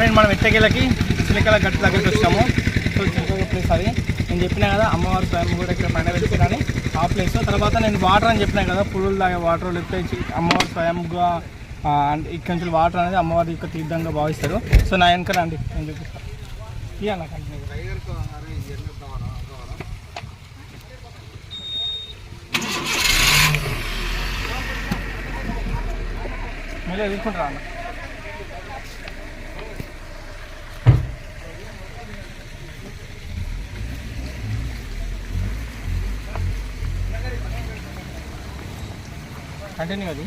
Friend మనం ఎట్టకేలకి చిలకల గట్టు దగ్గరికి వచ్చాము. సో చిలకల ప్లేస్ అది నేను చెప్పినా కదా అమ్మవారి స్వయం కూడా ఇక్కడ పైన వెళ్తున్నాను ఆ ప్లేస్ తర్వాత నేను వాటర్ అని చెప్పినా కదా పులులు తాగే వాటర్ లేకపోతే అమ్మవారి స్వయంగా అంటే ఇక్కడ నుంచి వాటర్ అనేది అమ్మవారి యొక్క తీర్థంగా భావిస్తారు. సో నా వెనక రండి నేను చూపిస్తాను ఇయ్య నాకు మళ్ళీ ఎదుర్కొంటారా అన్న? కంటిన్యూ అది.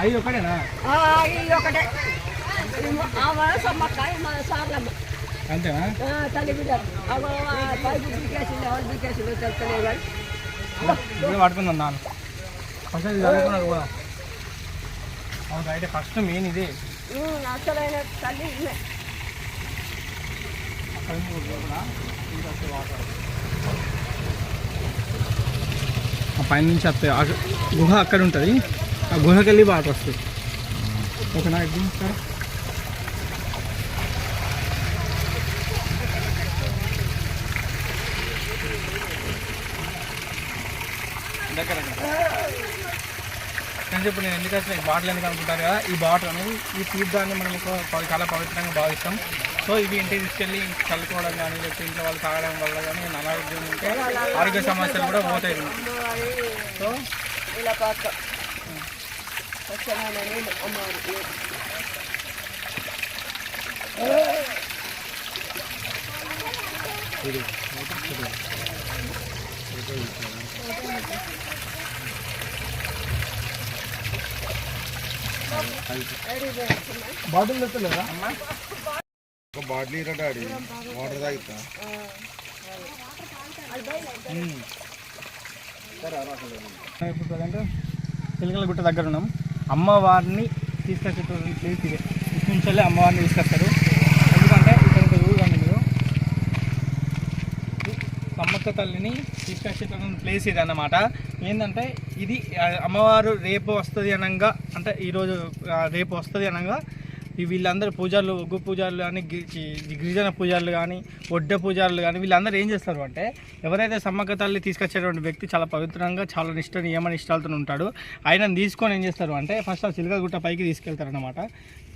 అవి ఒకటేనా? ఒకటే ఆ అంతేనా? తల్లి ఇప్పుడు నాన్న ఫస్ట్ ఇది చదువుకున్నాడు కూడా. అవును అయితే ఫస్ట్ మెయిన్ ఇది. అసలైన తల్లి ఈమె. అక్కడ నుంచి కూడా లోపల ఇంకా వస్తే వాటర్. ఆ పైన నుంచి వస్తాయి ఆ గుహ అక్కడ ఉంటుంది ఆ గుహకి వెళ్ళి వాటర్ వస్తాయి ఓకేనా ఇది సార్ దగ్గర కానీ ఇప్పుడు నేను ఎందుకు వచ్చిన ఈ బాటిల్ ఎందుకు అనుకుంటారు కదా ఈ బాటిల్ అనేది ఈ తీర్థాన్ని మనం చాలా పవిత్రంగా భావిస్తాం. సో ఇవి ఇంటికి తీసుకెళ్ళి చల్లుకోవడం కానీ లేకపోతే ఇంట్లో వాళ్ళు తాగడం వల్ల కానీ అనారోగ్యం ఉంటే ఆరోగ్య సమస్యలు కూడా పోతాయి. సో ఇలా స్వచ్ఛమైన నీళ్ళు అమ్మవారి బాటిల్ తెచ్చలేదా ఒక బాటిల్ ఇరా డాడీ వాటర్ తాగుతా ఇప్పుడు గుట్ట దగ్గర ఉన్నాం. అమ్మవారిని తీసుకొచ్చేటువంటి ప్లేస్ ఇదే. ఇటు నుంచి అమ్మవారిని తీసుకొస్తారు ఎందుకంటే ఇక్కడ ఒక ఊరు ఉంది మీరు సమ్మక్క తల్లిని తీసుకొచ్చేటువంటి ప్లేస్ ఇది అన్నమాట ఏంటంటే ఇది అమ్మవారు రేపు వస్తుంది అనగా అంటే ఈరోజు రేపు వస్తుంది అనగా ఈ వీళ్ళందరూ పూజలు ఒగ్గు పూజారులు కానీ గిరిజన పూజలు కానీ ఒడ్డ పూజలు కానీ వీళ్ళందరూ ఏం చేస్తారు అంటే ఎవరైతే సమ్మక్క తల్లి తీసుకొచ్చేటువంటి వ్యక్తి చాలా పవిత్రంగా చాలా నిష్ట నియమ నిష్టాలతో ఉంటాడు ఆయనను తీసుకొని ఏం చేస్తారు అంటే ఫస్ట్ ఆ చిలకగుట్ట పైకి తీసుకెళ్తారు అనమాట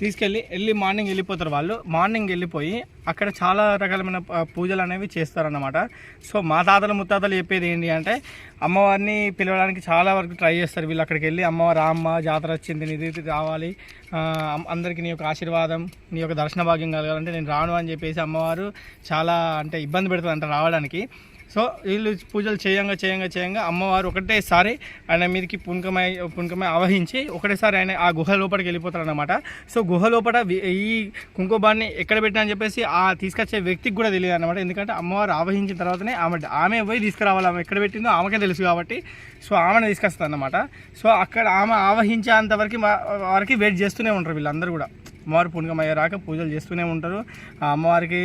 తీసుకెళ్ళి వెళ్ళి మార్నింగ్ వెళ్ళిపోతారు వాళ్ళు. మార్నింగ్ వెళ్ళిపోయి అక్కడ చాలా రకాలమైన పూజలు అనేవి చేస్తారన్నమాట. సో మా తాతలు ముత్తాతలు చెప్పేది ఏంటి అంటే అమ్మవారిని పిలవడానికి చాలా వరకు ట్రై చేస్తారు. వీళ్ళు అక్కడికి వెళ్ళి అమ్మవారు అమ్మ జాతర వచ్చింది నిధి రావాలి. అందరికీ నీ యొక్క ఆశీర్వాదం నీ యొక్క దర్శన భాగ్యం కలగాలంటే నేను రాను అని చెప్పేసి అమ్మవారు చాలా అంటే ఇబ్బంది పెడుతుంది అంట రావడానికి. సో వీళ్ళు పూజలు చేయంగా చేయంగా చేయంగా అమ్మవారు ఒకటేసారి ఆయన మీదకి పుణకమై పుణకమై ఆవహించి ఒకటేసారి ఆయన ఆ గుహ లోపలికి వెళ్ళిపోతారు అనమాట సో గుహ లోపల ఈ కుంకుమాన్ని ఎక్కడ పెట్టినా అని చెప్పేసి ఆ తీసుకొచ్చే వ్యక్తికి కూడా తెలియదు అనమాట ఎందుకంటే అమ్మవారు ఆవహించిన తర్వాతనే ఆమె ఆమె పోయి తీసుకురావాలి. ఆమె ఎక్కడ పెట్టిందో ఆమెకే తెలుసు కాబట్టి సో ఆమెను తీసుకొస్తుంది అనమాట సో అక్కడ ఆమె ఆవహించేంత వరకు మా- వారికి వెయిట్ చేస్తూనే ఉంటారు వీళ్ళందరూ కూడా. అమ్మవారి పుణ్యం అయ్యేరాక పూజలు చేస్తూనే ఉంటారు. ఆ అమ్మవారికి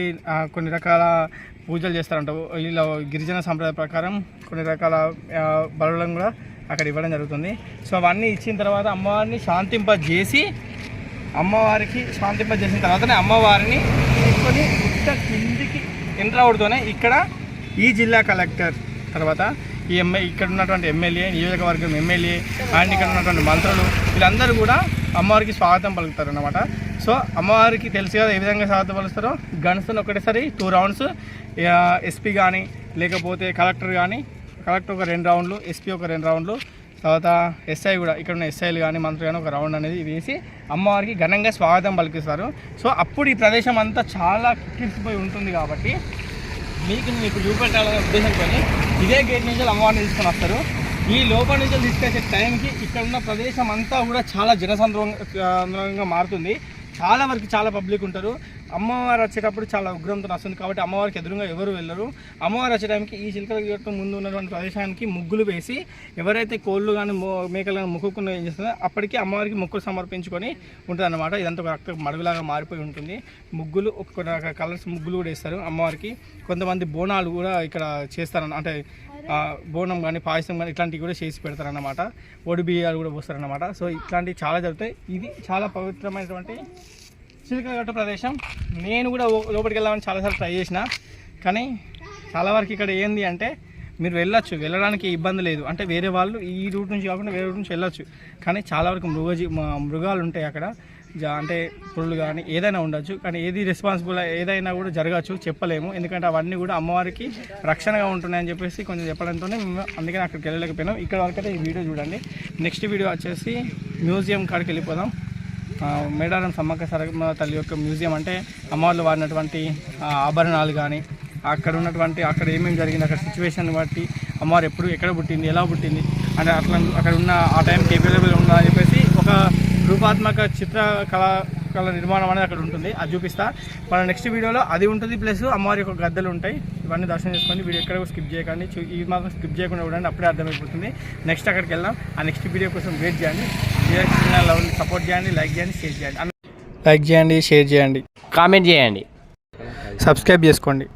కొన్ని రకాల పూజలు చేస్తారంట. వీళ్ళ గిరిజన సంప్రదాయ ప్రకారం కొన్ని రకాల ఆ, బలులను కూడా అక్కడ ఇవ్వడం జరుగుతుంది. సో అవన్నీ ఇచ్చిన తర్వాత అమ్మవారిని శాంతింపజేసి అమ్మవారికి శాంతింపజేసిన తర్వాతనే అమ్మవారిని తీసుకొని గుట్ట కిందికి ఎంటర్ అవుతూనే ఇక్కడ ఈ జిల్లా కలెక్టర్ తర్వాత ఈ ఎమ్మె ఇక్కడ ఉన్నటువంటి ఎమ్మెల్యే నియోజకవర్గం ఎమ్మెల్యే అండ్ ఇక్కడ ఉన్నటువంటి మంత్రులు వీళ్ళందరూ కూడా అమ్మవారికి స్వాగతం పలుకుతారు అనమాట సో అమ్మవారికి తెలుసు కదా ఏ విధంగా స్వాగతం పలుస్తారో గన్స్ని ఒకటేసారి టూ రౌండ్స్ ఎస్పీ కానీ లేకపోతే కలెక్టర్ కానీ కలెక్టర్ ఒక రెండు రౌండ్లు ఎస్పీ ఒక రెండు రౌండ్లు తర్వాత ఎస్ఐ కూడా ఇక్కడ ఉన్న ఎస్ఐలు కానీ మంత్రులు కానీ ఒక రౌండ్ అనేది వేసి అమ్మవారికి ఘనంగా స్వాగతం పలికిస్తారు. సో అప్పుడు ఈ ప్రదేశం అంతా చాలా కిక్కిరిసిపోయి ఉంటుంది కాబట్టి మీకు మీకు చూపెట్టాలనే ఉద్దేశంతో ఇదే గేట్ నుంచి అమ్మవారిని తీసుకొని వస్తారు. ఈ లోపల నుంచి తీసుకొచ్చే టైంకి ఇక్కడ ఉన్న ప్రదేశం అంతా కూడా చాలా జనసంద్రంగా మారుతుంది. చాలా వరకు చాలా పబ్లిక్ ఉంటారు. అమ్మవారు వచ్చేటప్పుడు చాలా ఉగ్రంతో వస్తుంది కాబట్టి అమ్మవారికి ఎదురుగా ఎవరు వెళ్ళరు. అమ్మవారు వచ్చే టైంకి ఈ చిలకల గట్టు ముందు ఉన్నటువంటి ప్రదేశానికి ముగ్గులు వేసి ఎవరైతే కోళ్ళు కానీ మేకలు కానీ మొక్కుకున్న ఏం చేస్తుందో అప్పటికి అమ్మవారికి ముక్కులు సమర్పించుకొని ఉంటుంది అనమాట ఇదంతా ఒక రక్త మడుగులాగా మారిపోయి ఉంటుంది. ముగ్గులు ఒక కలర్స్ ముగ్గులు కూడా వేస్తారు అమ్మవారికి. కొంతమంది బోనాలు కూడా ఇక్కడ చేస్తారు అంటే బోనం కానీ పాయసం కానీ ఇట్లాంటివి కూడా చేసి పెడతారన్నమాట. ఒడి బియ్యాలు కూడా పోస్తారన్నమాట. సో ఇట్లాంటివి చాలా జరుగుతాయి. ఇది చాలా పవిత్రమైనటువంటి చిలకగట్ట ప్రదేశం. నేను కూడా లోపలికి వెళ్ళామని చాలాసార్లు ట్రై చేసిన. కానీ చాలా వరకు ఇక్కడ ఏంది అంటే మీరు వెళ్ళొచ్చు. వెళ్ళడానికి ఇబ్బంది లేదు. అంటే వేరే వాళ్ళు ఈ రూట్ నుంచి కాకుండా వేరే రూట్ నుంచి వెళ్ళొచ్చు. కానీ చాలా వరకు మృగజీ మ- మృగాలు ఉంటాయి అక్కడ. అంటే పురులు కానీ ఏదైనా ఉండొచ్చు. కానీ ఏది రెస్పాన్సిబుల్ ఏదైనా కూడా జరగచ్చు చెప్పలేము. ఎందుకంటే అవన్నీ కూడా అమ్మవారికి రక్షణగా ఉంటున్నాయని చెప్పేసి కొంచెం చెప్పడంతోనే మేము అందుకని అక్కడికి వెళ్ళలేకపోయినాం. ఇక్కడ వరకైతే ఈ వీడియో చూడండి. నెక్స్ట్ వీడియో వచ్చేసి మ్యూజియం కాడికి వెళ్ళిపోదాం. మేడారం సమ్మక్క సరగమ్మ తల్లి యొక్క మ్యూజియం అంటే అమ్మవార్లు వాడినటువంటి ఆభరణాలు కానీ అక్కడ ఉన్నటువంటి అక్కడ ఏమేమి జరిగింది అక్కడ సిచ్యువేషన్ బట్టి అమ్మవారు ఎప్పుడు ఎక్కడ పుట్టింది ఎలా పుట్టింది అంటే అట్లా అక్కడ ఉన్న ఆ టైంకి అవైలబుల్ ఉందా అని చెప్పేసి ఒక రూపాత్మక చిత్ర కళ కళ నిర్మాణం అనేది అక్కడ ఉంటుంది. అది చూపిస్తా. మన నెక్స్ట్ వీడియోలో అది ఉంటుంది ప్లస్ అమ్మవారి యొక్క గద్దెలు ఉంటాయి. ఇవన్నీ దర్శనం చేసుకోండి వీడియో ఎక్కడ స్కిప్ చేయకండి. ఈ మాత్రం స్కిప్ చేయకుండా చూడండి అప్పుడే అర్థమైపోతుంది. నెక్స్ట్ అక్కడికి వెళ్దాం. ఆ నెక్స్ట్ వీడియో కోసం వెయిట్ చేయండి. సపోర్ట్ చేయండి లైక్ చేయండి షేర్ చేయండి. లైక్ చేయండి షేర్ చేయండి. కామెంట్ చేయండి. సబ్స్క్రైబ్ చేసుకోండి.